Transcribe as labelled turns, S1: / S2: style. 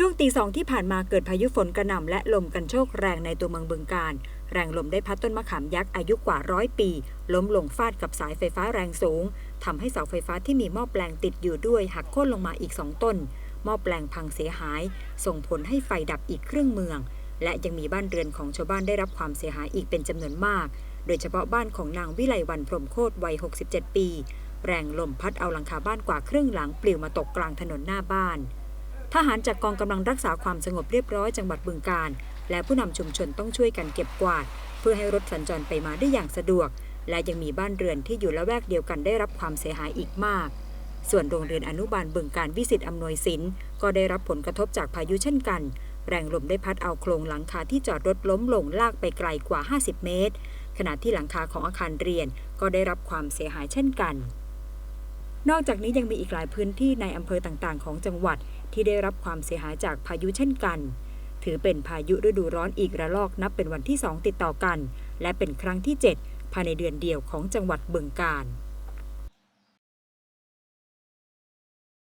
S1: ช่วงตีสองที่ผ่านมาเกิดพายุฝนกระหน่ำและลมกันโชกแรงในตัวเมืองบึงการ แรงลมได้พัดต้นมะขามยักษ์อายุกว่าร้อยปี ล้มลงฟาดกับสายไฟฟ้าแรงสูงทำให้เสาไฟฟ้าที่มีหม้อแปลงติดอยู่ด้วยหักโค่นลงมาอีกสองต้น หม้อแปลงพังเสียหาย ส่งผลให้ไฟดับอีกครึ่งเมือง และยังมีบ้านเรือนของชาวบ้านได้รับความเสียหายอีกเป็นจำนวนมาก โดยเฉพาะบ้านของนางวิไลวันพรมโคตรวัย 67 ปี แรงลมพัดเอาหลังคาบ้านกว่าครึ่งหลังปลิวมาตกกลางถนนหน้าบ้าน ทหารจากกองกำลังรักษาความสงบเรียบร้อยจังหวัดบึงการ และผู้นำชุมชนต้องช่วยกันเก็บกวาด เพื่อให้รถสัญจรไปมาได้อย่างสะดวก และยังมีบ้านเรือนที่อยู่ละแวกเดียวกันได้รับความเสียหายอีกมาก ส่วนโรงเรียนอนุบาลบึงการวิสิตอำนวยสินก็ได้รับผลกระทบจากพายุเช่นกัน แรงลมได้พัดเอาโครงหลังคาที่จอดรถล้มลงลากไปไกลกว่า 50 เมตร ขณะที่หลังคาของอาคารเรียนก็ได้รับความเสียหายเช่นกัน นอกจากนี้ยังมีอีกหลายพื้นที่ในอำเภอต่างๆ ของจังหวัด ที่ได้รับความเสียหายจากพายุเช่นกัน ถือเป็นพายุฤดูร้อนอีกระลอกนับเป็นวันที่ 2 ติดต่อกัน และเป็นครั้งที่ 7 ภายในเดือนเดียวของจังหวัดบึงกาฬ